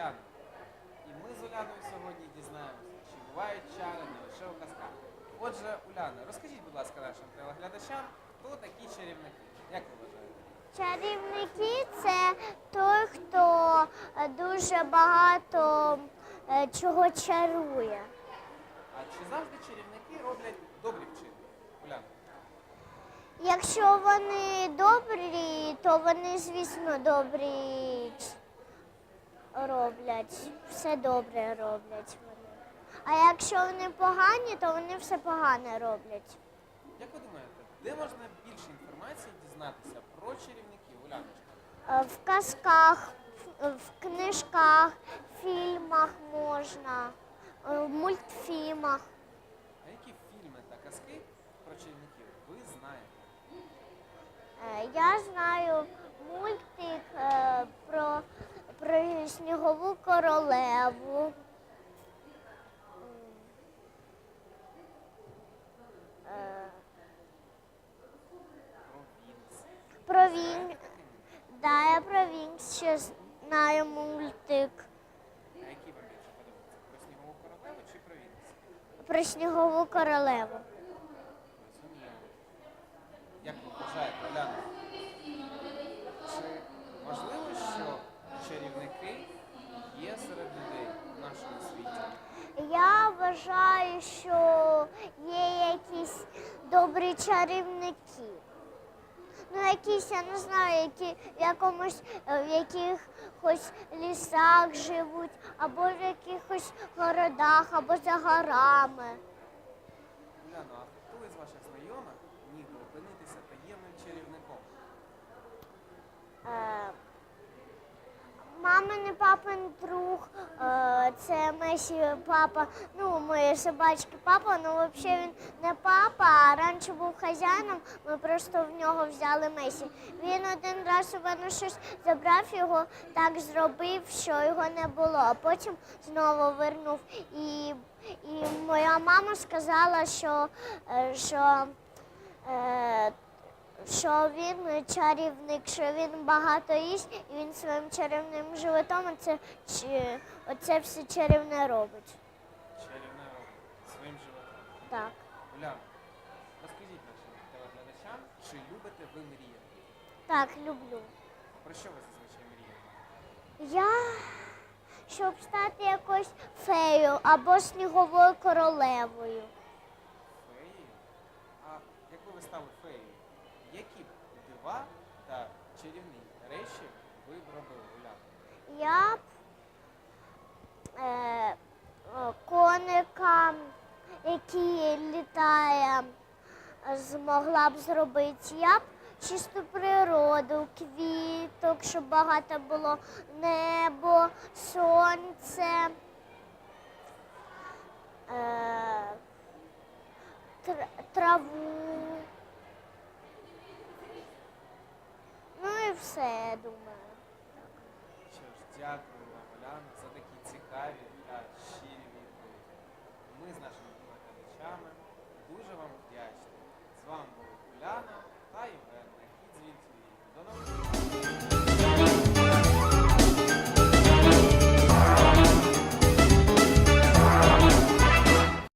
Уляна. І ми з Уляною сьогодні дізнаємося, чи бувають чари не лише у казках. Отже, Уляна, розкажіть, будь ласка, нашим телеглядачам, хто такі чарівники? Як ви вважаєте? Чарівники це той, хто е, дуже багато е, чого чарує. А чи завжди чарівники роблять добрі вчинки? Уляна? Якщо вони добрі, то вони, звісно, добрі ч- роблять. Все добре роблять вони. А якщо вони погані, то вони все погане роблять. Як ви думаєте, де можна більше інформації дізнатися про чарівників, Уляночка? Е, В казках, в- в книжках, фільмах можна, е, в мультфільмах. А які фільми та казки про чарівників ви знаєте? Е, Я знаю мультик е, про, про снігову королеву. Про Вінк. Да, я про Вінкс ще знаю мультик. А які вам більше? Про снігову королеву чи про Вінкс? Про снігову королеву. Розуміло. Як ви вважаєте, Оляна? Чи можливо, що чарівники є серед людей в нашому світі? Я вважаю, що є якісь добрі чарівники. Ну, якісь, я не знаю, які в якомусь е, в якихось лісах живуть, або в якихось городах, або за горами. Уляно, а хто із ваших знайомих міг би опинитися таємним чарівником? Е, Мамин і папин друг, це Месі папа, ну, моєї собачки папа, ну взагалі він не папа, а раніше був хазяїном, ми просто в нього взяли Месі. Він один раз у мене щось забрав його, так зробив, що його не було, а потім знову вернув. І, і моя мама сказала, що, е, що е, що він чарівник, що він багато їсть, і він своїм чарівним животом оце, чи- оце все чарівне робить. Чарівне робить своїм животом. Так. Уляно, розкажіть нашим телеглядачам, чи любите ви мріяти? Так, люблю. Про що ви зазвичай мрієте? Я щоб стати якоюсь феєю або сніговою королевою. Феєю? А якби ви стали феєю, дива та чарівні речі ви б робили, Уляно? Я б е, коника, який літає, змогла б зробити. Я б чисту природу, квіток, щоб багато було небо, сонце. Е, траву. Ну і все, я думаю. Що ж, дякую вам, Оляна, за такі цікаві та щирі відповіді. Ми з нашими